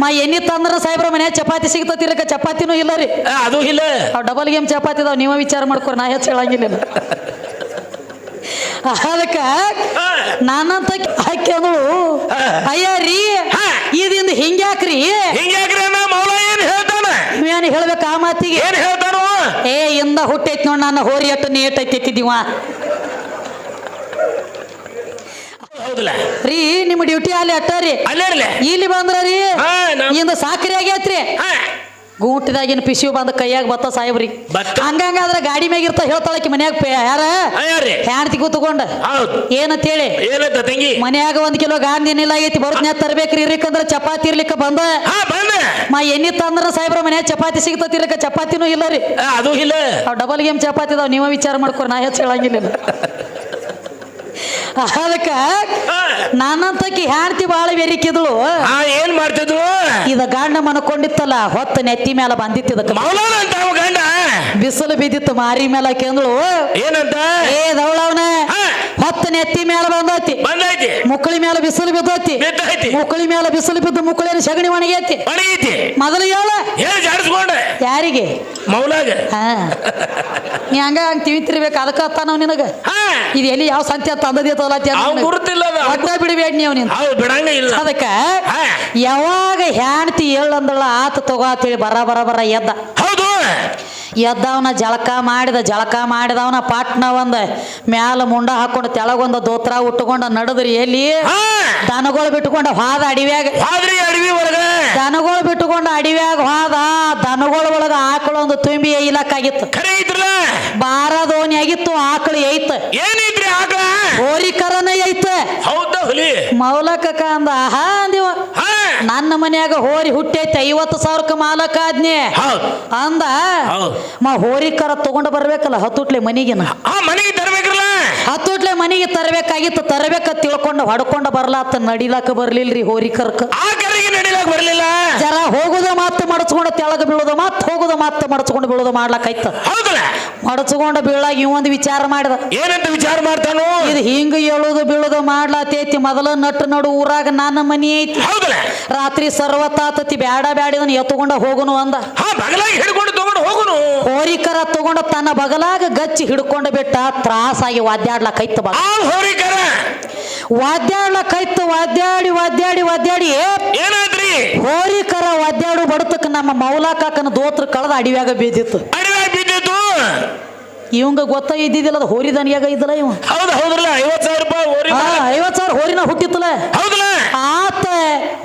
ಮಾ ಎಣ್ಣಿ ತಂದ್ರ ಸಾಹೇಬ್ರ ಮನೆ ಚಪಾತಿ ಸಿಗ್ತತಿರಕ ಚಪಾತಿನೂ ಇಲ್ಲ ರೀ. ಅದು ಇಲ್ಲ. ಅವ್ ಡಬಲ್ ಗೇಮ್ ಚಪಾತಿ ಅದಾವ ನೀವ ವಿಚಾರ ಮಾಡ್ಕೊರಿ ನಾ ಹೆಚ್ಚು ಹೇಳಂಗಿಲ್ಲ ಅದಕ್ಕ. ನಾನಂತ ಹಾಕ್ಯನು ಅಂದಳು ಅಯ್ಯ ರೀ. ಇದಿಂದ ಹಿಂಗ್ಯಾಕ್ರಿ? ಏನ್ ಹೇಳ್ಬೇಕು ಆ ಮಾತಿಗೆ? ಏನ್ ಹೇಳ್ತಾರೋ ಏ ಇಂದ ಹುಟ್ಟೈತಿ ನೋಡ್ ನಾನು ಹೋರಿ ಅಟ್ಟು ನೀಟ್ ಐತಿದ್ದೀವ ಹೌದಲ್ಲ ರೀ ನಿಮ್ಮ ಡ್ಯೂಟಿ ಅಲ್ಲಿ ಅಟ್ಟ ರೀ ಅಲ್ಲೇ ಇಲ್ಲಿ ಬಂದ್ರ ರೀ ಹಾ ನಮ್ ಇಂದ ಸಾಕ್ರಿ ಆಗೈತ್ರಿ. ಹಾ. ಗೂಟಿದಾಗಿನ ಪಿಶು ಬಂದ ಕೈಯಾಗ ಬತ್ತ ಸಾಹೇಬ್ರಿ. ಹಂಗಂಗಾದ್ರೆ ಹಂಗಂಗಾದ್ರ ಗಾಡಿ ಮ್ಯಾಗ ಇರ್ತಾ ಹೇಳ್ತಾಳಕಿ ಮನ್ಯಾಗ ಪೆ- ಯಾರ? ಯಾರ್ರಿ? ಹ್ಯಾಣ್ತಿ ಕೂತ್ಕೊಂಡ. ಹೌದು. ಏನಂತ ಹೇಳಿ ಏನಂತ ತಂಗಿ? ಮನ್ಯಾಗ ಒಂದ್ ಕಿಲೋ ಗಾಂಧಿ ಏನಿಲ್ಲ ಆಗೈತಿ ಬರ್ತನ್ಯಾ ತರ್ಬೇಕ್ರಿ ಇರ್ಲಿಕ್ಕಂದ್ರ ಚಪಾತಿ ಇರ್ಲಿಕ್ಕ ಬಂದ. ಹಾ ಬಂದ. ಮಾ ಎಣ್ಣಿ ತಂದ್ರ ಸಾಹೇಬ್ರ ಮನ್ಯಾಗ ಚಪಾತಿ ಸಿಗ್ತತಿ ಇರ್ಲಿಕ್ಕ ಚಪಾತಿನೂ ಇಲ್ಲ ರೀ. ಆ, ಅದು ಇಲ್ಲ. ಅವ್ ಡಬಲ್ ಗೇಮ್ ಚಪಾತಿ ಇದಾವ ನೀವ ವಿಚಾರ ಮಾಡ್ಕೊರಿ ನಾ ಹೆಚ್ಚು ಹೇಳಂಗಿಲ್ಲ. ಅದಕ್ಕ ನಾನು ನಾನಂತಕಿ ಹಾರ್ತಿ ಬಾಳ ಬೆರಿಕಿದ್ಳು ಏನ್ ಮಾಡ್ತಿದ್ಳು ಇದ ಗಂಡ ಮನಕೊಂಡಿತ್ತಲ್ಲ ಹೊತ್ತ ನೆತ್ತಿ ಮೇಲೆ ಬಂದಿತ್ತು ಇದಕ್ಕೆ. ಮೌಲಾನ ಅಂತ ಗಂಡ? ಬಿಸಿಲು ಬಿದ್ದಿತ್ತು ಮಾರಿ ಮೇಲೆ ಕೇಂದ್ಳು ಏನಂತ? ಏ ದವಳವನ ಹೊತ್ತ ನೆತ್ತಿ ಮೇಲೆ ಬಂದೈತಿ. ಬಂದೈತಿ. ಮುಕ್ಕಳಿ ಮೇಲೆ ಬಿಸಿಲು ಬಿದ್ದೈತಿ. ಬಿದ್ದೈತಿ. ಮುಕ್ಕಳಿ ಮೇಲೆ ಬಿಸಿಲು ಬಿದ್ದು ಮುಕ್ಕಳಿನ ಸಗಣಿ ಒಣಗೈತಿ. ಒಣಗೈತಿ. ಮೊದಲು ಹೇಳ. ಹೇಳಿ ಜಾಡಿಸ್ಕೊಂಡ. ಯಾರಿಗೆ? ಮೌಲಾಗ. ನೀ ಹಂಗ ಹಂಗ ತಿವಿತಿರ್ಬೇಕು ಅದಕ್ಕ ನಾವು ನಿನಗ. ಇದು ಎಲ್ಲಿ ಯಾವ ಸಂತೆ ತಂದದಿ ಅವ್ನ್ ಗುರುತಿಲ್ಲ. ಒಟ್ಟ ಬಿಡಬೇಡ ನೀವು ನೀನು ಹೌದು ಬಿಡಂಗ ಇಲ್ಲ. ಅದಕ್ಕ. ಯಾವಾಗ ಹ್ಯಾಣ್ತಿ ಹೇಳಂದಳ ಆತ ತಗೋ ಅಂತೇಳಿ ಬರ ಬರ ಬರ ಎದ್ದ. ಎದ್ದವನ ಜಳಕ ಮಾಡಿದ ಜಳಕ ಮಾಡಿದವನ ಪಾಟ್ನ ಒಂದ ಮ್ಯಾಲ ಮುಂಡ ಹಾಕೊಂಡು ತೆಳಗೊಂದ ದೋತ್ರ ಉಟ್ಟುಕೊಂಡ ನಡದ್ರಿ ಎಲ್ಲಿ? ದನಗಳು ಬಿಟ್ಟುಕೊಂಡ ಹಾದ ಅಡಿವ್ಯಾಗ. ದನಗಳು ಬಿಟ್ಟುಕೊಂಡ ಅಡಿವ್ಯಾಗ ಹಾದ ದನಗಳ ಒಳಗ ಆಕಳು ಒಂದು ತುಂಬಿ ಎಯ್ಲಕ್ಕಾಗಿತ್ತು ಬಾರ ದೋಣಿ ಬಾರದೋನಿ ಆಗಿತ್ತು ಆಕಳು ಏಯ್ತ ಏನೈತ್ರಿ ಆಕಳ? ಹೋರಿಕರನ ಐತ ಹೌದ ಹುಲಿ. ಮೌಲಕ ಅಂದ ಆಹಾ ಅಂದಿವ. ಹಾ. ನನ್ನ ಮನ್ಯಾಗ ಹೋರಿ ಹುಟ್ಟೈತಿ ಐವತ್ತು ಸಾವಿರಕ್ಕೆ ಮಾಲಕ ಆದ್ನಿ. ಹೌದು. ಅಂದ ಹೌದು. ಹೋರಿ ಕರ ತಗೊಂಡ ಬರ್ಬೇಕಲ್ಲ ಹತ್ತುಟ್ಲೆ ಮನಿಗಿನ. ಆ ಮನೆಗೆ ತರ್ಬೇಕ್ರಲ್ಲ? ಹತ್ತುಟ್ಲೆ ಮನಿಗೆ ತರಬೇಕಾಗಿತ್ತು ತರಬೇಕ ತಿಳ್ಕೊಂಡು ಹೊಡ್ಕೊಂಡು ಬರ್ಲಾತ ನಡಿಲಾಕ ಬರ್ಲಿಲ್ರಿ ಹೋರಿ ಕರ್ಕ ನಡಿಲಾಕ ಬರಲಿಲ್ಲ. ಜರ ಹೋಗುದ ಮಾತು ಮಡಚ್ಕೊಂಡು ತೆಳಗ ಬೀಳುದ ಮಾತು ಹೋಗುದ ಮಾತು ಮಡಚ್ಕೊಂಡು ಬೀಳುದ ಮಾಡ್ಲಾಕೈತ ಹೌದಲ್ಲ? ಮಡಚ್ಕೊಂಡ ಬೀಳಾಗ ಇವೊಂದು ವಿಚಾರ ಮಾಡಿದ. ಏನಂತ ವಿಚಾರ ಮಾಡ್ತಾನು? ಇದು ಹಿಂಗ ಹೇಳುದು ಬೀಳುದು ಮಾಡ್ಲಾತೈತಿ ಮೊದಲ ನಟ್ಟು ನಡು ಊರಾಗ ನನ್ನ ಮನಿ ಐತಿ. ಹೌದಲ್ಲ? ರಾತ್ರಿ ಸರ್ವತಾತತಿ ಬ್ಯಾಡ ಬ್ಯಾಡಿದನ್ ಎತ್ತುಕೊಂಡ ಹೋಗುನು ಅಂದ. ಹಾ ಬಗಲಾಗಿ ಹಿಡ್ಕೊಂಡು ತಗೊಂಡು ಹೋಗುನು. ಹೋರಿಕರ ತಗೊಂಡ ತನ್ನ ಬಗಲಾಗ ಗಚ್ಚಿ ಹಿಡ್ಕೊಂಡು ಬಿಟ್ಟ ತ್ರಾಸಾಗಿ ವಾದ್ಯಾಡ್ಲಕೈತ ಬಾ. ಆ ಹೋರಿಕರ ವಾದ್ಯಾಡ್ಲಕೈತ ವಾದ್ಯಾಡಿ ವಾದ್ಯಾಡಿ ವಾದ್ಯಾಡಿ ಏನಾದ್ರಿ? ಹೋರಿಕರ ವಾದ್ಯಾಡು ಬಡತಕ್ಕ ನಮ್ಮ ಮೌಲಾ ಕಾಕನ ದೋತ್ರ ಕಳೆದ ಅಡಿವ್ಯಾಗ ಬೀದಿತ್ತು. ಅಡಿವ್ಯಾಗ ಬಿದ್ದಿತ್ತು ಇವಂಗ ಗೊತ್ತ ಇದ್ದಿದ್ದಿಲ್ಲ ಅದು ಹೋರಿ ದನಿಯಾಗ ಇದ್ದಲ್ಲ ಇವ. ಹೌದು ಹೌದಲ್ಲ ಐವತ್ ಸಾವಿರ ರೂಪಾಯಿ ಹೋರಿ ಐವತ್ ಸಾವಿರ ಹೋರಿನ ಹುಟ್ಟಿತ್ತಲ್ಲ. ಹೌದಲ್ಲ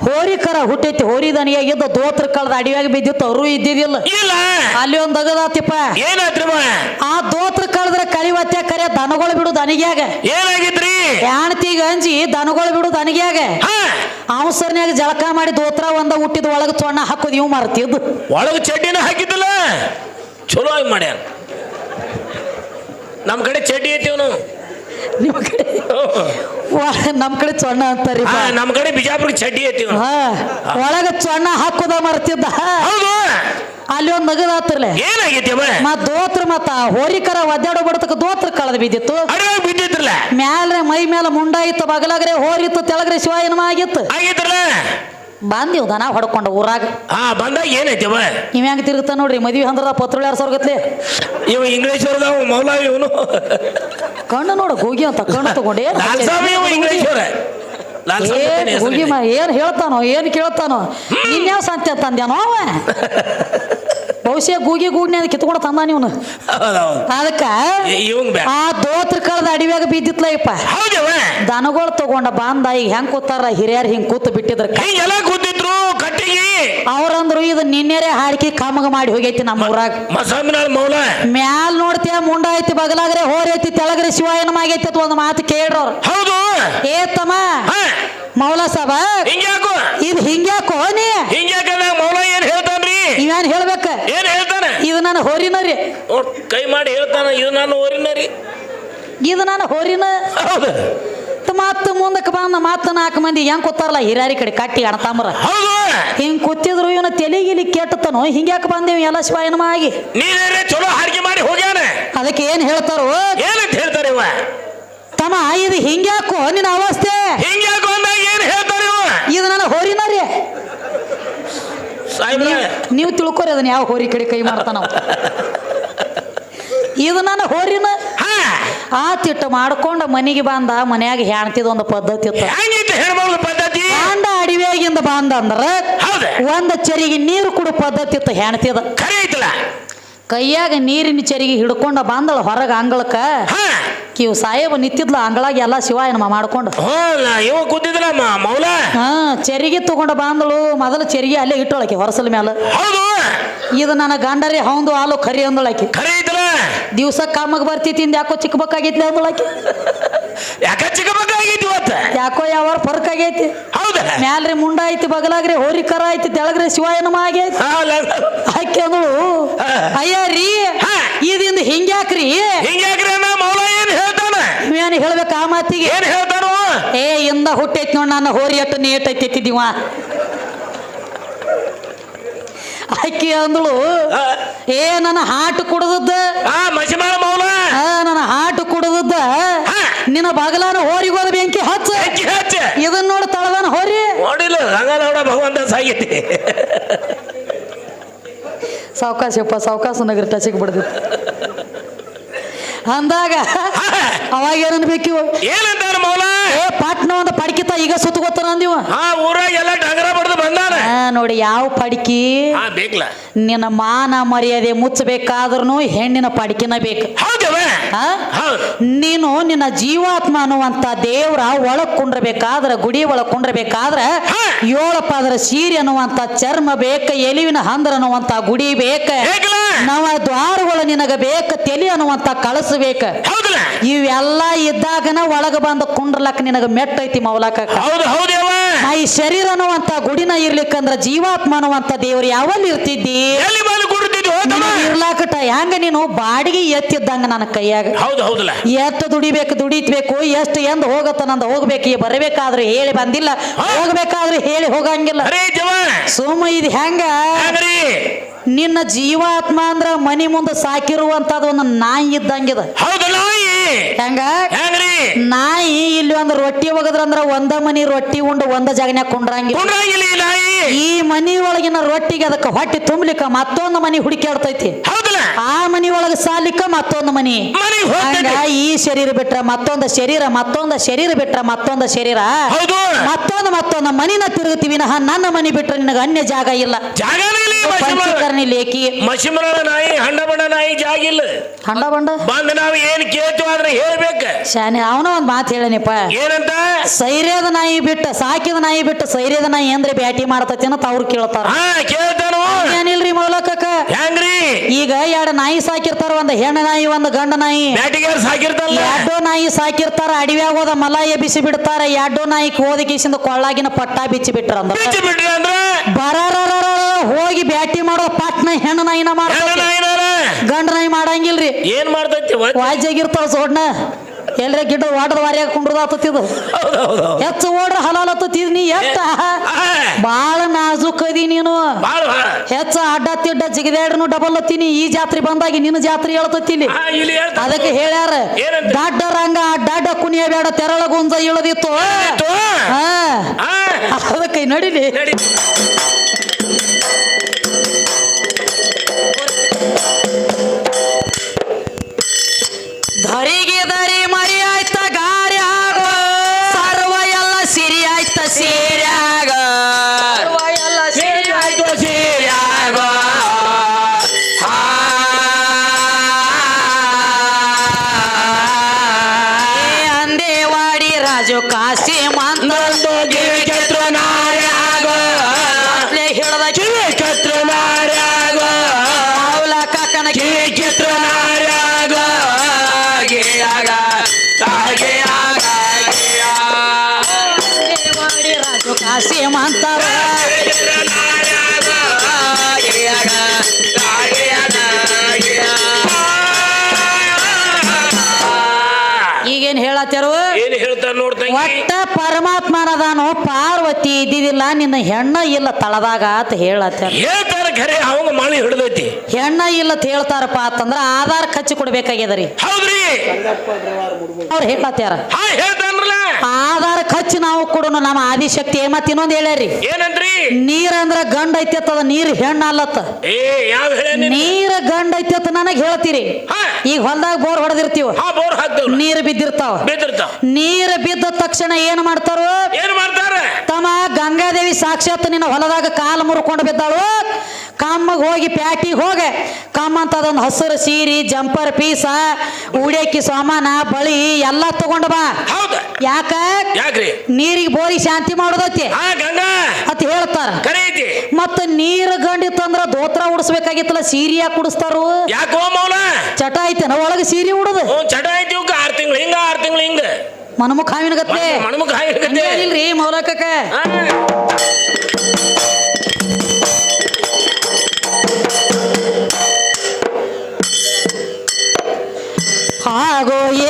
ಹೋರಿಕರ ಹುಟ್ಟೈತಿ ಹೋರಿ ದನಿಯಾಗ ಇದ್ದ ದೋತ್ರ ಕಳೆದ ಅಡಿಯಾಗಿ ಬಿದ್ದಿತ್ತು ಅವರು ಇದ್ದಿದ್ದಿಲ್ಲ. ಇಲ್ಲ. ಅಲ್ಲಿ ಒಂದ್ ಅಗದಾತಿಪ್ಪ. ಏನಾತ್ರಿ ಆ ದೋತ್ರ ಕಳೆದ್ರೆ ಕಳಿವತ್ಯ ಕರೆ ದನಗಳು ಬಿಡು ದನಿಗ್ಯಾಗ. ಏನಾಗಿದ್ರಿ ಹೆಣ್ತಿಗೆ ಅಂಜಿ ದನಗಳು ಬಿಡು ದನಿಗ್ಯಾಗ. ಅವಸರ್ನ್ಯಾಗ ಜಳಕ ಮಾಡಿ ದೋತ್ರ ಒಂದ ಹುಟ್ಟಿದ ಒಳಗ ಚೊಣ್ಣ ಹಾಕೋದು ಇವ್ ಮರ್ತಿದ್ದು ಒಳಗ ಚಡ್ಡಿನ ಹಾಕಿದ್ದಲ್ಲ? ಚಲೋ ಆಗಿ ಮಾಡ್ಯಾರ ನಮ್ಮ ಕಡೆ ಚಡ್ಡಿ ಐತಿ ನಿಮ್ಮ ಕಡೆ ನಮ್ಮ ನಮ್ ಕಡೆ ಚೊಣ್ಣ ಅಂತಾರಿ ಹಾ ನಮ್ಮ ಕಡೆ ಬಿಜಾಪುರ ಚಡ್ಡಿ ಐತಿ ಹಾ ಒಳಗ ಚೊಣ್ಣ ಹಾಕೋದ ಮರ್ತಿದ್ದ. ಹೌದು. ಅಲ್ಲಿ ಒಂದ್ ನಗದಾತ್ರಲೆ ಏನಾಗೈತಿ ಅವ? ಮತ್ ದೋತ್ರ ಮತ್ತ ಹೋರಿಕರ ಒದ್ದಾಡೋ ಬಡತಕ್ಕ ದೋತ್ರ ಕಳೆದ ಬಿದ್ದಿತ್ತು. ಬಿದ್ದಿತ್ರಲ್ಲ ಮ್ಯಾಲ್ರೆ ಮೈ ಮೇಲೆ ಮುಂಡ ಇತ್ತು ಬಗಲಾಗ್ರೆ ಹೋರಿತ್ತು ತೆಳಗ್ರೆ ಶಿವಾಯನಮ ಆಗಿತ್ತು. ಆಗಿತ್ರಲ್ಲ ಬಂದಿವ್ ದನ ಹೊಡ್ಕೊಂಡು ಊರಾಗ. ಹಾ ಬಂದಾಗ ಏನೈತಿ ನೀವ್ ಹೆಂಗ್ ತಿರುಗ್ತಾ ನೋಡ್ರಿ ಮದ್ವಿ ಅಂದ್ರ ಪತ್ರ ಯಾರು ಸರ್ಗತ್ಲೆ ಇವ ಇಂಗ್ಲೀಷ್ ಅವ್ರದವ ಮೌಲ ಇವನು. ಕಣ್ಣು ನೋಡು ಹೋಗಿ ಅಂತ ಕಣ್ಣು ತಗೊಂಡು ಏನ್ ಲಾಲ್ ಸಾಬ್ ಇವ ಇಂಗ್ಲೀಷ್ ಅವ್ರ ಲಾಲ್ ಸಾಬ್ ಏನ್ ಅಂತಾನೆ ಹೋಗಿ ಮ- ಏನ್ ಹೇಳ್ತಾನೋ ಏನ್ ಕೇಳ್ತಾನೋ ನಿನ್ಯಾವ ಸಂತೆ ತಂದ್ಯಾನೋ ಅವ? ಬಹುಶಃ ಗೂಗಿ ಗೂಡ್ನ್ಯಾದ ಕಿತ್ಕೊಂಡು ತಂದ ನೀವು ಹೌದೌದು. ಅದಕ್ಕ ಇ- ಇವಂಗ್ ಬ್ಯಾ ಆ ದೋತ್ರ ಕಳೆದ ಅಡಿವ್ಯಾಗ ಬಿದ್ದಿತ್ಲಯ್ಯಪ್ಪ ಹೌದವ ದನಗಳು ತಗೊಂಡ ಬಂದ ಈಗ ಹೆಂಗ್ ಕೂತಾರ? ಹಿರಿಯರ್ ಹಿಂಗ್ ಕೂತ್ ಬಿಟ್ಟಿದ್ರ ಹಿಂಗೆಲ್ಲ ಕೂತಿದ್ರು ಕಟ್ಟಿಗೆ. ಅವ್ರಂದ್ರು ಇದು ನಿನ್ನೆರೆ ಹಾಡಿಕೆ ಕಾಮಗ ಮಾಡಿ ಹೋಗೈತಿ ನಮ್ಮ ಊರಾಗ. ಮಸಾಮಿನಾಳ್ ಮೌಲ ಮ್ಯಾಲ್ ನೋಡ್ತೀಯ ಮುಂಡ ಐತಿ ಬಗಲಾಗ್ರೆ ಹೋರೈತಿ ಐತಿ ತೆಳಗ್ರೆ ಶಿವಾಯನ ಆಗೈತಿ ಅಂತ ಒಂದು ಮಾತು ಕೇಳ್ರವ್ರು. ಹೌದು. ಏ ತಮ್ಮ ಮೌಲ ಸಾಬ ಹಿಂಗ್ಯಾಕು? ಇದು ಹಿಂಗ್ಯಾಕೋ ನೀ? ಹಿಂಗ್ಯಾಕ ಮೌಲ ಏನ್ ಹೇಳ್ತಾನ್ರಿ? ಇವೇನ್ ಹೇಳ್ಬೇಕ? ಏನ್ ಹೇಳ್ತಾನೆ? ಇದು ನಾನು ಹೋರಿನ ರೀ. ಕೈ ಮಾಡಿ ಹೇಳ್ತಾನೆ ಇದು ನಾನು ಓರಿನ ರೀ. ಇದು ನಾನು ಹೋರಿನ. ಹೌದು. ಮತ್ತ ಮುಂದಕ್ಕೆ ಬಂದ ಮತ್ತ ನಾಲ್ಕು ಮಂದಿ ಹೆಂಗ್ ಕೂತಾರಲ್ಲ ಹಿರಿಯರಿ ಕಡೆ ಕಟ್ಟಿ ಅಣತಾಮ್ರ. ಹಿಂಗ್ ಕೂತಿದ್ರು ಇವನ ತೆಲಿಗಿಲಿ ಕೆಟ್ಟತನು ಹಿಂಗ್ಯಾಕ ಬಂದೇವಿ ಎಲ್ಲ ಶಿವಾಯನಮ ಆಗಿ ನೀನೇನೆ ಚಲೋ ಹಾಡಿಕೆ ಮಾಡಿ ಹೋಗ್ಯಾನೆ. ಅದಕ್ಕೆ ಏನ್ ಹೇಳ್ತಾರೋ? ಏನಂತ ಹೇಳ್ತಾರೆ ಇವ? ತಮ್ಮ ಇದು ಹಿಂಗ್ಯಾಕೋ ನಿನ್ನ ಅವಸ್ಥೆ? ಹಿಂಗ್ಯಾಕು ಅಂದಾಗ ಏನ್ ಹೇಳ್ತಾರೆ ಇವ? ಇದು ನನ್ನ ಹೋರಿನ ರೀ. ಸಾಹೇಬ್ರ. ನೀವು ತಿಳ್ಕೊರಿ ಅದನ್ನ ಯಾವ ಹೋರಿ ಕಡೆ ಕೈ ಮಾಡ್ತಾನ. ಇದು ನನ್ನ ಹೋರಿನ ಹಾ. ಆ ತಿಟ್ಟು ಮಾಡ್ಕೊಂಡು ಮನೆಗೆ ಬಂದ ಮನ್ಯಾಗ ಹೆಣ್ತಿದ ಒಂದು ಪದ್ಧತಿ ಇತ್ತು. ಪದ್ಧತಿ? ಗಂಡ ಅಡಿವೆಗಿಂದ ಬಂದ ಅಂದ್ರ ಒಂದ್ ಚರಿಗೆ ನೀರು ಕೊಡೋ ಪದ್ಧತಿ ಇತ್ತು ಹೆಣ್ತಿದ. ಕೈಯಾಗ ನೀರಿನ ಚರಿಗೆ ಹಿಡ್ಕೊಂಡ ಬಂದಳ ಹೊರಗ ಅಂಗಳಕ್ಕ. ಕಿವ್ ಸಾಹೇಬ ನಿಂತಿದ್ಲ ಅಂಗಳಾಗ ಎಲ್ಲ ಶಿವಾಯನಮ ಮಾಡ್ಕೊಂಡು. ಇವ ಕೂತಿದ್ರ ಮೌಲ? ಹಾ ಚರಿಗೆ ತಗೊಂಡ ಬಂದಳು ಮೊದಲು ಚರಿಗೆ ಅಲ್ಲೇ ಇಟ್ಟೊಳಕಿ ಹೊರಸಲ ಮ್ಯಾಲ. ಹೌದು. ಇದು ನನ್ನ ಗಂಡರಿ ಹೌದು ಹಾಲು ಕರಿ ಅಂದಳಕಿ ದಿವಸ ಕಾಮಗ್ ಬರ್ತಿತ್ತಿಂದ ಯಾಕೋ ಚಿಕ್ಕಬೇಕಾಗಿತ್ತು ಅಂದಳಕಿ ಯಾಕ ಚಿಕ್ಕಮಗ್ಳಾಗೈತಿ ಇವತ್ತ? ಯಾಕೋ ಯಾವ ಫರ್ಕ್ ಆಗೈತಿ. ಹೌದಾ? ಮ್ಯಾಲ್ರಿ ಮುಂಡ ಐತಿ ಬಗಲಾಗ್ರಿ ಹೋರಿ ಕರ ಐತಿ ತೆಳಗ್ರಿ ಶಿವಾಯನಮ ಆಗೈತಿ. ಆಕೆ ಅಂದಳು. ಅಯ್ಯ ರೀ. ಇದಿಂದ ಹಿಂಗ್ಯಾಕ್ರಿ. ಹಿಂಗ್ಯಾಕ್ರಿ ಅನ್ನ ಮೌಲ ಏನ್ ಹೇಳ್ತಾನ? ನೀವೇನು ಹೇಳ್ಬೇಕು ಆ ಮಾತಿಗೆ? ಏನ್ ಹೇಳ್ತಾನು ಏ ಇಂದ ಹುಟ್ಟೈತಿ ನೋಡ್ ನನ್ನ ಹೋರಿ ಅಟ್ಟು ನೀಟ್ ಐತಿತ್ತಿದ್ದೀವ ಆಕಿ ಅಂದಳು ಏ ನನ್ನ ಹಾಟು ಕುಡದದ್ದ. ನನ್ನ ಹಾಟು ಕುಡ್ದದ್ದ. ನಿನ್ನ ಬಾಗಲಾನ ಹೋರಿಗೋದ ಬೆಂಕಿ ಹಚ್ಚ. ಇದನ್ನ ನೋಡ ತಳದನ ಹೋರಿ. ನೋಡಿಲ್ಲ ಹಂಗ ನೋಡ ಭಗವಂತ ಸಾಗೈತಿ ಸಾವಕಾಶಪ್ಪ ಸಾವಕಾಶ ನಗರ ಟಚಿಗೆ ಬಿಡ್ದಿತ್ತು. ಅಂದಾಗ ಅವಾಗ ಏನನ್ಬೇಕು ಏನಂತಾನ ಮೌಲ? ಏ ಪಾಟ್ನ ಒಂದು ಪಡ್ಕಿತ ಈಗ ಸುತ್ತಗೋತಾನ ಅಂದಿವ. ಆ ಊರಾಗ ಎಲ್ಲ ಡಂಗರ ಬಡ್ದು ಬಂದಾನ. ನೋಡಿ ಯಾವ ಪಡಕಿ? ನಿನ್ನ ಮಾನ ಮರ್ಯಾದೆ ಮುಚ್ಚಬೇಕಾದ್ರೂ ಹೆಣ್ಣಿನ ಪಡಕಿನ ಬೇಕು. ನೀನು ನಿನ್ನ ಜೀವಾತ್ಮ ಅನ್ನುವಂತ ದೇವ್ರ ಒಳಗ್ ಕುಂಡ್ರಬೇಕಾದ್ರ ಗುಡಿ ಒಳಗ್ ಕುಂಡ್ರಬೇಕಾದ್ರ ಏಳಪ್ಪ ಅದ್ರ ಸೀರೆ ಅನ್ನುವಂತ ಚರ್ಮ ಬೇಕ ಎಲಿವಿನ ಹಂದ್ರ ಅನ್ನುವಂತ ಗುಡಿ ಬೇಕ ನವ ದ್ವಾರಗಳು ನಿನಗ ಬೇಕ ತೆಲಿ ಅನ್ನುವಂತ ಕಳಸ ಬೇಕ. ಇವೆಲ್ಲ ಇದ್ದಾಗನ ಒಳಗ ಬಂದ ಕುಂಡ್ರಲಕ್ಕ ನಿನಗ ಮೆಟ್ಟೈತಿ ಮೌಲಾಕ. ಈ ಶರೀರ ಅನ್ನುವಂತ ಗುಡಿನ ಇರ್ಲಿಕ್ಕಂದ್ರ ಜೀವಾತ್ಮ ಅನ್ನುವಂತ ದೇವ್ರು ಯಾವಲ್ಲಿ ಇರ್ತಿದ್ದಿ? ಇರ್ಲಾಕಟ ಹೆಂಗ ನೀನು ಬಾಡಿಗೆ ಎತ್ತಿದ್ದಂಗ ನನ್ನ ಕೈಯಾಗ? ಹೌದು ಹೌದಲ್ಲ. ಎಷ್ಟು ದುಡಿಬೇಕು ದುಡಿತ್ಬೇಕು ಎಷ್ಟು ಎಂದ ಹೋಗತ್ತ ನಂದ ಹೋಗ್ಬೇಕು. ಬರಬೇಕಾದ್ರೆ ಹೇಳಿ ಬಂದಿಲ್ಲ. ಹೋಗ್ಬೇಕಾದ್ರೆ ಹೇಳಿ ಹೋಗಂಗಿಲ್ಲ. ಅರೇ ಜವ. ಸೋಮ ಇದು ಹೆಂಗ? ನಿನ್ನ ಜೀವಾತ್ಮ ಅಂದ್ರ ಮನಿ ಮುಂದೆ ಸಾಕಿರುವಂತದ ಒಂದು ನಾಯಿ ಇದ್ದಂಗಿದ. ಹೆಂಗ? ನಾಯಿ ಇಲ್ಲಿ ಒಂದು ರೊಟ್ಟಿ ಒಗದ್ರಂದ್ರ ಒಂದ ಮನಿ ರೊಟ್ಟಿ ಉಂಡು ಒಂದ ಜಾಗನ್ಯಾಗ ಕುಂಡ್ರಂಗಿಲ್ಲ. ಕುಂಡ್ರಾಗಿಲ್ಲ ಈ ನಾಯಿ. ಈ ಮನಿ ಒಳಗಿನ ರೊಟ್ಟಿಗೆ ಅದಕ್ಕೆ ಹೊಟ್ಟಿ ತುಂಬಲಿಕ್ಕ ಮತ್ತೊಂದು ಮನಿ ಹುಡುಕಾಡ್ತೈತಿ ಹೌದಲ್ಲ? ಆ ಮನಿ ಒಳಗ ಸಾಲಿಕ್ಕ ಮತ್ತೊಂದು ಮನಿ. ಮನೆಗೆ ಹಂಗ ಹೋಗ್ತೈತಿ ಈ ಶರೀರ ಬಿಟ್ರ ಮತ್ತೊಂದ ಶರೀರ ಮತ್ತೊಂದ ಶರೀರ ಬಿಟ್ರ ಮತ್ತೊಂದ ಶರೀರ. ಹೌದು. ಮತ್ತೊಂದು ಮತ್ತೊಂದು ಮನಿನ ತಿರುಗುತ್ತೀವಿ ನಹ ನನ್ನ ಮನಿ ಬಿಟ್ರೆ ನಿನಗ ಅನ್ಯ ಜಾಗ ಇಲ್ಲ. ಜಾಗನೇ ಪಂಚಕರ್ಣಿ ಲೇಖಿ. ಮಸಿಮರಳ ನಾಯಿ ಹಂಡ ಬಣ್ಣ ನಾಯಿ ಜಾಗಿಲ್ಲ. ಹಂಡ ಬಂಡ ಬಂದ್ ನಾವು ಏನ್ ಕೇಳ್ತೀವಿ ಆದ್ರೆ ಹೇಳ್ಬೇಕ. ಶಾನೆ ಅವನ ಒಂದ್ ಮಾತು ಹೇಳನಿಪ್ಪ ಏನಂತ? ಸೈರ್ಯದ ನಾಯಿ ಬಿಟ್ಟ ಸಾಕಿದ ನಾಯಿ ಬಿಟ್ಟು ಸೈರ್ಯದ ನಾಯಿ ಅಂದ್ರೆ ಬ್ಯಾಟಿ ಮಾಡ್ತತಿ ಅಂತ ಅವ್ರು ಕೇಳ್ತಾರ. ಕೇಳ್ತಾನು ಏನಿಲ್ರಿ ಮೌಲಕಕ್ಕ? ಹೆಂಗ್ರಿ? ಈಗ ಎರಡು ನಾಯಿ ಸಾಕಿರ್ತಾರ ಒಂದ್ ಹೆಣ್ಣ ನಾಯಿ ಒಂದ್ ಗಂಡ ನಾಯಿ. ಸಾಕಿರ್ತಲ್ಲ. ಎಡ್ಡೋ ನಾಯಿ ಸಾಕಿರ್ತಾರ ಅಡವ್ಯಾಗ ಹೋದ ಮಲ ಎಬ್ಬಿಸಿ ಬಿಡ್ತಾರ ಎರಡು ನಾಯಿ ಹೋದ ಕಿಸಿಂದ ಕೊಳ್ಳಾಗಿನ ಪಟ್ಟ ಬಿಚ್ಚಿ ಬಿಟ್ರ ಬಿಚ್ಚಿ ಬಿಟ್ರಿ ಅಂದ್ರ? ಬರಾರ ಹೋಗಿ ಬ್ಯಾಟಿ ಮಾಡೋ ಪಾಟ್ನ ಹೆಣ್ಣು ನಾಯಿನ ನಾಯಿನಾರ ಗಂಡ ನಾಯಿ ಮಾಡಂಗಿಲ್ರಿ. ಏನ್ ಮಾಡ್ತೈತಿ ವಾಜ್ಯಾಗಿರ್ತಾವ ಸೋಡ್ನ. ಎಲ್ರ ಗಿಡ ವಾಟದ ವಾರ್ಯಾಗ ಹೌದು ಹೆಚ್ಚು ಓಡ್ರ ಹಲಾಲತ್ತದ ನೀ ಎತ್ತ. ಬಾಳ ನಾಜುಕ್ ಅದಿ ನೀನು. ಹೆಚ್ಚ ಅಡ್ಡ ತಿಡ್ಡ ಜಿಗದಾಡ್ನು ಡಬಲ್ ಹತ್ತೀನಿ ಈ ಜಾತ್ರೆ ಬಂದಾಗಿ ನಿನ್ನ ಜಾತ್ರೆ ಹೇಳ್ತಾನೆ. ಅದಕ್ಕೆ ಹೇಳ್ಯಾರ? ದಡ್ಡ ರಂಗ ಅಡ್ಡಾಡ ಕುಣಿಯ ಬೇಡ ತೆರಳ ಗುಂಜ ಇಳದಿತ್ತು. ಅದಕ್ಕೆ ನಡಿಲಿ. ನಡಿ. ಧರಿಗೆ ಕಾಶಿ ಅಂತಾರ. ಈಗೇನ್ ಹೇಳತ್ತಾರು? ಏನ್ ಹೇಳ್ತಾರ ನೋಡ್ತಂಗಿ ಒಟ್ಟ ಪರಮಾತ್ಮನದಾನು ಪಾರ್ವತಿ ಇದ್ದಿದಿಲ್ಲ ನಿನ್ನ ಹೆಣ್ಣ ಇಲ್ಲ ತಳದಾಗ ಅಂತ ಹೇಳತ್ತಾರ. ಹೇಳ್ತಾರ ಖರೆ ಅವಂಗ ಮಳಿ ಹಿಡ್ದೈತಿ. ಹೆಣ್ಣ ಇಲ್ಲ ಅಂತ ಹೇಳ್ತಾರಪ್ಪ ಅಂತಂದ್ರ ಆಧಾರ್ ಖಚ್ಚಿ ಕೊಡ್ಬೇಕಾಗ್ಯದ ರೀ. ಹೌದ್ರಿ? ಅವ್ರು ಹೇಳತ್ಯಾರ ಹಾ ಹೇಳ್ತಾನ್ರಲ್ಲ ಆಧಾರ್ ಖರ್ಚು ನಾವು ಕೊಡೋಣ ನಮ್ಮ ಆದಿಶಕ್ತಿ ಏ ಮತ್ತೆ ಇನ್ನೊಂದು ಹೇಳ್ಯಾರಿ. ಏನಂದ್ರಿ? ನೀರ್ ಅಂದ್ರ ಗಂಡ ಐತಿ ಅದ ನೀರ್ ಹೆಣ್ಣ ಅಲ್ಲತ್ತ. ಏ ಯಾವ ಹೇಳ ನೀರ್ ಗಂಡ ಐತಿ ಅಂತ ನನಗ್ ಹೇಳ್ತೀರಿ. ಹಾ. ಈಗ ಹೊಲ್ದಾಗ ಬೋರ್ ಹೊಡೆದಿರ್ತೀವ. ಹಾ ಬೋರ್ ಹಾಕ್ತೇವ್ರ ನೀರ್ ಬಿದ್ದಿರ್ತಾವ. ಬಿದ್ದಿರ್ತಾವ. ನೀರ್ ಬಿದ್ದ ತಕ್ಷಣ ಏನ್ ಮಾಡ್ತಾರೋ? ಏನ್ ಮಾಡ್ತಾರ? ತಮ್ಮ ಗಂಗಾದೇವಿ ಸಾಕ್ಷಾತ್ ನಿನ್ನ ಹೊಲದಾಗ ಕಾಲು ಮುರ್ಕೊಂಡು ಬಿದ್ದಾಳು. ಕಮ್ಮಗ್ ಹೋಗಿ ಪ್ಯಾಟಿಗೆ ಹೋಗ. ಕಮ್ಮ ಅಂತ ಅದೊಂದು ಹಸಿರು ಸೀರಿ ಜಂಪರ್ ಪೀಸ ಉಡೇಕಿ ಸಾಮಾನ ಬಳಿ ಎಲ್ಲ ತಗೊಂಡ ಬಾ. ಯಾಕ? ನೀರಿಗೆ ಬೋರಿ ಶಾಂತಿ ಮಾಡೋದೈತಿ. ಅತ್ ಹೇಳ್ತಾರ. ಮತ್ತ ನೀರ್ ಗಂಡಿತ್ತಂದ್ರ ದೋತ್ರ ಉಡಿಸ್ಬೇಕಾಗಿತ್ತಲ್ಲ ಸೀರೆ ಯಾಕೆ ಉಡಿಸ್ತಾರು? ಚಟ ಐತೆನ ಒಳಗೆ ಸೀರೆ ಉಡುದು. ಚಟ ಐತಿ ಆರು ಆರ್ ತಿಂಗಳು ಹಿಂಗ ಆರ್ ತಿಂಗಳು ಹಿಂಗ. ಮನಮುಖ ಹಾವಿನ ಗತ್ತೆ ಮನಮುಖ ಹಾವಿನ ಗತ್ತೆ ಇಲ್ರಿ ಮೌಲಕಕ್ಕ. ಇಲ್ಲ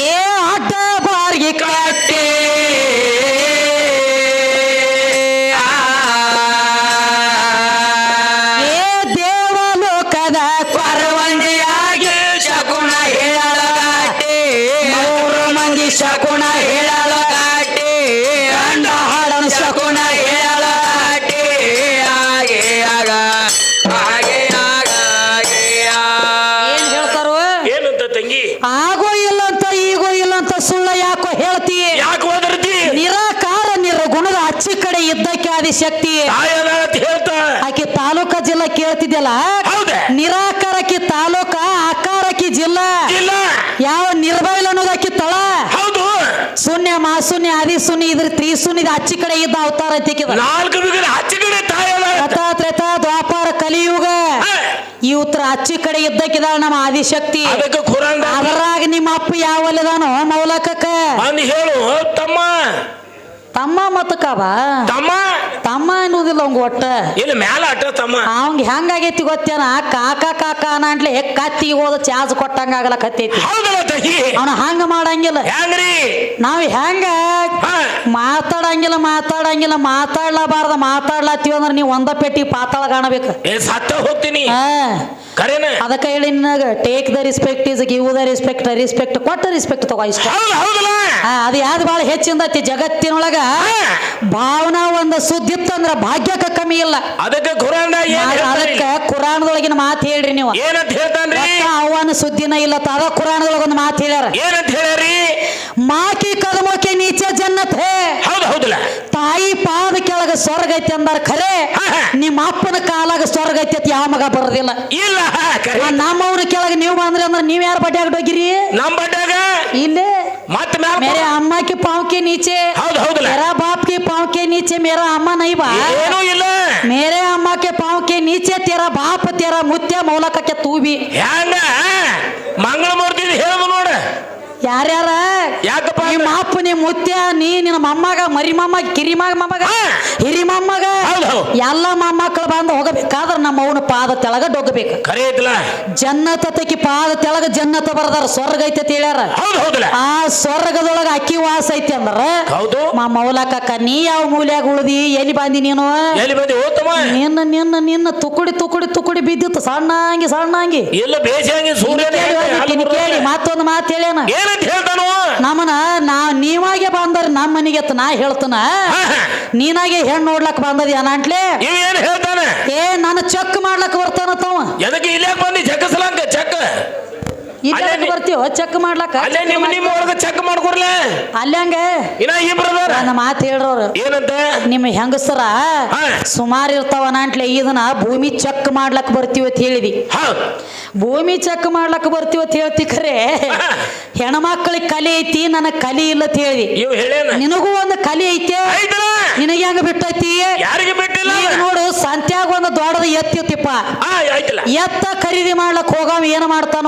ಏ ಅಡ್ಡ ಬಾರ್ಗಿ ಕಟ್ಟಿ ಕಡೆ ಇದ್ದಕ್ಕೆ ಆದಿಶಕ್ತಿ ಆಕಿ ತಾಲೂಕಾ ಜಿಲ್ಲಾ ಕೇಳ್ತಿದ್ಯಲ್ಲ? ನಿರಾಕಾರಕ್ಕೆ ತಾಲೂಕ ಆಕಾರಕ್ಕೆ ಜಿಲ್ಲಾ. ಯಾವ ನಿರ್ಬೈಲ್ ಅನ್ನೋದಕ್ಕೆ ತಳ. ಶೂನ್ಯ ಮಾಶೂನ್ಯ ಆದಿ ಶೂನ್ಯ ಇದ್ರ ಇದು ಅಚ್ಚಿ ಕಡೆ ಇದ್ದ ಅವತಾರ ದ್ವಾಪಾರ ಕಲಿಯುಗ. ಈ ಉತ್ತರ ಅಚ್ಚಿ ಕಡೆ ಇದ್ದಕ್ಕಿದಾಳ ನಮ್ಮ ಆದಿಶಕ್ತಿ. ಅದರಾಗ ನಿಮ್ಮ ಅಪ್ಪ ಯಾವಲ್ಲಿದಾನೋ ಮೌಲಕಕ್ಕ. ಹೇಳು ತಮ್ಮ. ಮತ್ತಕವ ತಮ್ಮ ತಮ್ಮ ಅನ್ನೋದಿಲ್ಲ ಅವಂಗ ಒಟ್ಟ. ಇಲ್ಲಿ ಮ್ಯಾಲ ಅಟ್ಟ ತಮ್ಮ. ಅವಂಗ ಹೆಂಗಾಗೈತಿ ಗೊತ್ತೇನ? ಕಾಕ ಕಾಕ ಅನ್ನಂಟ್ಲೆ ಕತ್ತಿ ಹೋದ ಚಾಜ್ ಕೊಟ್ಟಂಗ ಆಗಲಕತ್ತೈತಿ ಅವನ ಹಂಗ ಮಾಡಂಗಿಲ್ಲ. ಹೆಂಗ್ರಿ? ನಾವ್ ಹೆಂಗ ಮಾತಾಡಂಗಿಲ್ಲ ಮಾತಾಡಂಗಿಲ್ಲ ಮಾತಾಡ್ಲಬಾರ್ದ ಮಾತಾಡ್ಲತ್ತೀವಿ ಅಂದ್ರೆ ನೀವು ಒಂದ ಪೆಟ್ಟಿ ಪಾತಾಳ ಕಾಣಬೇಕು. ಸತ್ತ ಹೋಗ್ತೀನಿ. ಅದಕ್ಕೆ ಹೇಳಿ ನಿನಗ take the respect is give the respect respect ಕೊಟ್ಟ ರೆಸ್ಪೆಕ್ಟ್ ತಗೋ ಇಷ್ಟ. ಅದು ಯಾವ್ದು ಬಹಳ ಹೆಚ್ಚಿಂದತಿ ಜಗತ್ತಿನೊಳಗ? ಭಾವನಾ ಒಂದು ಸುದ್ದಿತ್ತಂದ್ರ ಭಾಗ್ಯಕ್ಕ ಕಮ್ಮಿ ಇಲ್ಲ. ಅದಕ್ಕೆ ಕುರಾನ್? ಅದಕ್ಕೆ ಕುರಾಣದೊಳಗಿನ ಮಾತು ಹೇಳ್ರಿ ನೀವು. ಏನಂತ ಹೇಳ್ತಾನ್ರಿ? ಅವನ ಸುದ್ದಿನ ಇಲ್ಲ ತ ಕುರಾನ್ ಒಂದು ಮಾತು ಹೇಳ್ಯಾರ. ಏನಂತ ಹೇಳ್ರಿ ಮಾಕಿ ಕದಮೋಕೆ ನೀಚ ಜನ್ನತ್. ಹೇ ಹೌದು ಹೌದಲ್ಲ. ತಾಯಿ ಪಾದ ಕೆಳಗ ಸ್ವರ್ಗ ಐತಿ ಅಂದಾರ ಖರೆ. ನಿಮ್ಮ ಅಪ್ಪನ ಕಾಲಾಗ ಸ್ವರ್ಗ ಐತಿ ಅಂತ ಯಾವ ಮಗ ಬರೋದಿಲ್ಲ. ಇಲ್ಲ ನಮ್ಮವ್ರ ನಮ್ಮವನ ಕೆಳಗೆ ನೀವು ಬಂದ್ರಿ ಅಂದ್ರೆ ನೀವ್ ಯಾರ ಬಡ್ಯಾಗ ಹೋಗಿರಿ ನಮ್ ಬಡ್ಡಾಗ ಇಲ್ಲೇ मत मैं मेरे अम्मा के पाँव के नीचे ಹೌದು ಹೌದಲ್ಲ मेरा बाप के पाँव के नीचे मेरा अम्मा नहीं बा ಏನೂ ಇಲ್ಲ मेरे अम्मा के पाँव के नीचे तेरा बाप तेरा मुत्या मौलक के तू भी ಹೆಂಗ ಮಂಗಳ ಮೂರ್ತಿ ಹೇಳ್ದು ನೋಡ ಯಾರ್ಯಾರ ನಿಮ್ಮ ಮುತ್ಯ ನೀ ನಿನ್ನ ಮಮ್ಮಗ ಮರಿ ಕಿರಿಮಗ ಕಿರಿ ಮೊಮ್ಮಗ. ಹಿರಿ ಮೊಮ್ಮಗ ಹೌದು ಹೌದು. ಎಲ್ಲ ಮೊಮ್ಮಕ್ಕಳು ಬಂದು ಹೋಗಬೇಕಾದ್ರೆ ನಮ್ಮ ಅವನ ಪಾದ ತೆಳಗ ಡೊಗ್ಬೇಕು. ಐತಲ್ಲ? ಜನ್ನತ ತಕಿ ಪಾದ ತೆಳಗ ಜನ್ನತ ಬರ್ದಾರ ಸ್ವರ್ಗ ಐತೆ ತಿಳಿಯಾರ ಹೇಳ್ಯಾರ. ಆ ಸ್ವರ್ಗದೊಳಗ ಅಕ್ಕಿ ವಾಸ ಐತಿ ಅಂದ್ರ ಹೌದು. ಮಾ ಕಾಕ ನೀ ಯಾವ ಮೂಲ್ಯಾಗ ಉಳಿದಿ ಎಲ್ಲಿ ಬಂದಿ ನೀನು? ನಿನ್ನ ನಿನ್ನ ನಿನ್ನ ತುಕುಡಿ ತುಕುಡಿ ತುಕುಡಿ ಬಿದ್ದಿತ್ತು ಸಣ್ಣಂಗಿ ಸಣ್ಣಂಗಿ. ಇಲ್ಲ ಬೇಸಿಗೆ ಸೂರ್ಯನ ಕೇಳಿ ಮತ್ತೊಂದು ಮಾತು ಹೇಳ್ಯಾನ. ನಮ್ಮನ ನಾ ನೀವಾಗೆ ಬಂದರ್ ನಮ್ಮ ಮನೆಗೆ ಅಂತ ನಾ ಹೇಳ್ತನ. ನೀನಾಗೆ ಹೆಣ್ಣು ನೋಡ್ಲಕ್ ಬಂದದ ಅನಂಟ್ಲೆ ಇವ್ ಏನ್ ಹೇಳ್ತಾನೆ? ಏ ನಾನು ಚೆಕ್ ಮಾಡ್ಲಕ್ ಬರ್ತಾನ ತಾವ ಎದಕ್ಕೆ ಇಲ್ಯಾಕ ಬಂದಿ? ಜಕ್ಕಸಲಾಕ ಚಕ್ಕ. ಇಲ್ಲಿ ಬರ್ತೀವ ಚೆಕ್ ಮಾಡ್ಲಕ್ಕ? ಅಲ್ಲೇ ನಿಮ್ಮ ನಿಮ್ಮ ಒಳಗ ಚೆಕ್ ಮಾಡ್ಕೊಡ್ಲೆ? ಅಲ್ಲಿ ಹಂಗ? ಇನ್ನ ಇಬ್ರು ನನ್ನ ಮಾತು ಹೇಳ್ರವ್ರು. ಏನಂತ? ನಿಮ್ಮ ಹೆಂಗಸರ. ಸುಮಾರು ಇರ್ತಾವ ನಾಂಟ್ಲೆ ಇದನ್ನ ಭೂಮಿ ಚೆಕ್ ಮಾಡ್ಲಕ್ ಬರ್ತೀವಿ ಅಂತ ಹೇಳಿದಿ. ಭೂಮಿ ಚೆಕ್ ಮಾಡ್ಲಕ್ ಬರ್ತೀವಿ ಅಂತ ಹೇಳ್ತಿ ಖರೆ. ಹೆಣ್ಮಕ್ಳಿಗೆ ಕಲೆ ಐತಿ ನನಗ್ ಕಲಿ ಇಲ್ಲ ಅಂತ ಹೇಳಿದಿ. ನಿನಗೂ ಒಂದು ಕಲಿ ಐತೆ. ನಿನಗೆ ಹೆಂಗ ಬಿಟ್ಟೈತಿ? ಯಾರಿಗೆ ಬಿಟ್ಟಿಲ್ಲ? ನೋಡು ಸಂತ್ಯಾಗ ಒಂದು ದೊಡ್ಡದ ಎತ್ತಿತ್ತಿಪ್ಪ. ಎತ್ತ ಖರೀದಿ ಮಾಡ್ಲಕ್ ಹೋಗವ ಏನ್ ಮಾಡ್ತಾನ?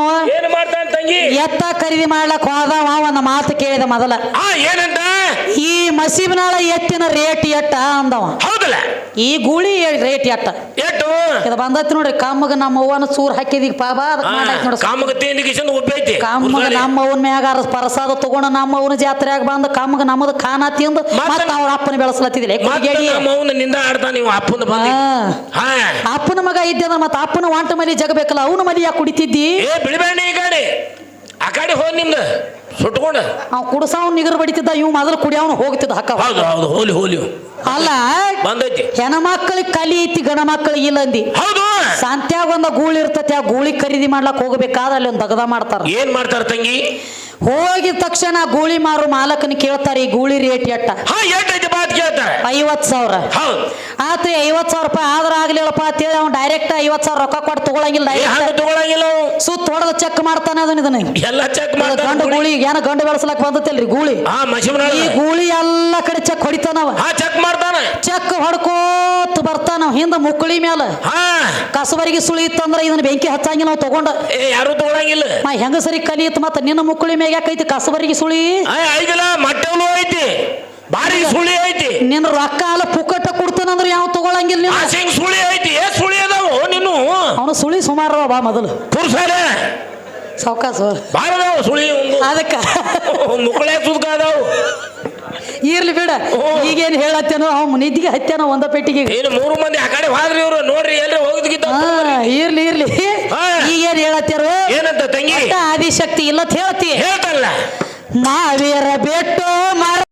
ತಂಗಿ ಎತ್ತ ಖರೀದಿ ಮಾಡ್ಲಕ್ ಹೋದವ ಒಂದು ಮಾತು ಕೇಳಿದ ಮೊದಲ. ಆ ಏನಂತ? ಈ ಮಸೀಬ್ನಾಳ ಎತ್ತಿನ ರೇಟ್ ಎಟ್ಟ ಅಂದವ. ಹೌದಲ್ಲ. ಈ ಗೂಳಿ ರೇಟ್ ಎಟ್ಟ. ಎಷ್ಟು ಇದು ಬಂದೈತಿ ನೋಡ್ರಿ ಕಾಮಗ ನಮ್ಮ ಅವ್ವನ ಸೂರ್ ಹಾಕಿದೀಗ ಪಾಪ ಅದಕ್ಕೆ ಮಾಡಾಯ್ತು ನೋಡಿ. ಕಾಮಗ ಕಾಮಗ ನಮ್ಮ ಅವನ ಮ್ಯಾಗ ಪ್ರಸಾದ ತಗೊಂಡು ನಮ್ಮ ಅವನ ಜಾತ್ರೆಯಾಗ ಬಂದು ಕಾಮಗ ನಮ್ಮದು ಖಾನ ತಿಂದು ಮತ್ತೆ- ಅವ್ರ ಅಪ್ಪನ ಬೆಳೆಸ್ಲತ್ತಿದ್ರಿ ಮತ್ತೆ ನಮ್ಮ ಅವ್ನ ನಿಂದ ಆಡ್ತಾನ ನೀವು ಅಪ್ಪನ ಬಂದಿ. ಹಾ. ಅಪ್ಪನ ಮಗ ಇದ್ದ ಮತ್ತ ಅಪ್ಪನ ವಾಂಟ ಮಲಿ ಜಗಬೇಕಲ್ಲ ಅವನ ಮಲಿ ಯಾಕೆ ಕುಡಿತಿದ್ದಿ ಬಿಡಬೇಡ ಈ ಗಾಡಿ ಆ ಕಡೆ ಹೋದ್ ನಿಮ್ದು ಸುಟ್ಕೊಂಡ? ಅವ್ ಕುಡ್ಸವ್ ನಿಗರ್ ಬಡಿತಿದ್ದ ಇವ್ ಮೊದಲು ಕುಡಿಯವನು ಹೋಗ್ತಿದ್ದ ಹಕ್ಕ ಹೌದು ಹೌದು ಹೋಲಿ ಹೋಲಿ. ಅಲ್ಲ ಬಂದೈತಿ. ಹೆಣ್ಮಕ್ಳಿಗೆ ಕಲಿ ಐತಿ ಗಣ ಮಕ್ಕಳಿಗೆ ಇಲ್ಲ ಅಂದಿ. ಹೌದು. ಸಂತ್ಯಾಗ ಒಂದ ಗೂಳಿ ಇರ್ತತಿ ಆ ಗೂಳಿ ಖರೀದಿ ಮಾಡ್ಲಕ್ ಹೋಗ್ಬೇಕಾದ್ರೆ ಅಲ್ಲಿ ಒಂದು ದಗದ ಮಾಡ್ತಾರ. ಏನ್ ಮಾಡ್ತಾರ ತಂಗಿ? ಹೋಗಿದ ತಕ್ಷಣ ಗೂಳಿ ಮಾರು ಮಾಲಕನ ಕೇಳ್ತಾರೆ ಈ ಗೂಳಿ ರೇಟ್ ಎಟ್ಟ? ಐವತ್ ಸಾವಿರ. ಆತ್ರಿ ಐವತ್ ಸಾವಿರ ರೂಪಾಯಿ ಆದ್ರ ಆಗ್ಲಿಲ್ಲಪ್ಪ ಅಂತೇಳಿ ಅವ್ನು ಡೈರೆಕ್ಟ್ ಐವತ್ ಸಾವಿರ ರೊಕ್ಕ ಕೊಟ್ಟು ತಗೊಳಂಗಿಲ್ಲ. ಸುತ್ತ ಹೊಡೆದ ಚೆಕ್ ಮಾಡ್ತಾನೆ ಅದನ್ನ ಇದನ್ನ. ಎಲ್ಲ ಚೆಕ್ ಗಂಡು ಗೂಳಿ ಏನ ಗಂಡು ಬೆಳೆಸಲಕ್ ಬಂದತ್ತಲ್ರಿ ಗೂಳಿ? ಈ ಗೂಳಿ ಎಲ್ಲ ಕಡೆ ಚೆಕ್ ಹೊಡಿತಾನವ ಚೆಕ್ ಮಾಡ್ತಾನೆ. ಚೆಕ್ ಹೊಡ್ಕೋತ್ ಬರ್ತಾನ ಹಿಂದ ಮುಕ್ಕಳಿ ಮ್ಯಾಲ. ಹಾ. ಕಸಬರಿಗೆ ಸುಳಿ ಇತ್ತಂದ್ರ ಇದನ್ನ ಬೆಂಕಿ ಹಚ್ಚಂಗಿ ನಾವು ತಗೊಂಡ. ಏ ಯಾರು ತಗೊಳಂಗಿಲ್ಲ. ನಾ ಹೆಂಗಸರಿ ಕಲಿಯತ್ ಮತ್ತ ನಿನ್ನ ಮುಕ್ಕಳಿ ಮ್ಯಾಗ ಯಾಕೈತಿ ಕಸವರಿಗೆ ಸುಳಿ? ಆ ಐದಿಲ್ಲ ಮಟ್ಟೆವನು ಐತಿ. ಬಾರಿ ಸುಳಿ ಐತಿ. ನಿನ್ನ ರೊಕ್ಕ ಅಲ್ಲ ಪುಕ್ಕಟ್ಟ ಕೊಡ್ತಾನಂದ್ರೆ ಯಾವ ತಗೊಳಂಗಿಲ್ಲ ನೀನು? ಆಸಿಂಗ್ ಸುಳಿ ಐತಿ. ಏ ಸುಳಿ ಅದಾವು ನೀನು? ಅವನು ಸುಳಿ ಸುಮಾರು ಬಾ ಮೊದಲು. ಪುರುಷರೇ ಸಾವಕಾಸ. ಭಾಳ ಅದಾವು ಸುಳಿ ಅದಕ್ಕೆ. ಅದಕ್ಕ ಮುಕ್ಕಳೆ ಸುದ್ಕ ಅದಾವು. ಇರ್ಲಿ ಬಿಡ. ಈಗೇನ್ ಹೇಳತ್ತೇನೋ ಅವ್ ನಿದ್ದಿಗೆ ಹತ್ತೇನೋ ಒಂದ ಪೆಟ್ಟಿಗೆ ಏನು ಮೂರು ಮಂದಿ ಆ ಕಡೆ ಹೋದ್ರಿ ಇವ್ರು. ನೋಡ್ರಿ ಎಲ್ರಿ ಹೋಗಿದ್ಗಿದ್ದ ಹಾ ಇರ್ಲಿ ಇರ್ಲಿ. ಹಾ. ಈಗೇನ್ ಹೇಳತ್ತಾರ? ಏನಂತ ತಂಗಿ? ಆದಿಶಕ್ತಿ ಇಲ್ಲ ಅಂತ ಹೇಳ್ತಿ. ಹೇಳ್ತಲ್ಲ. ಮಾವೀರ ಬೆಟ್ಟು ಮರ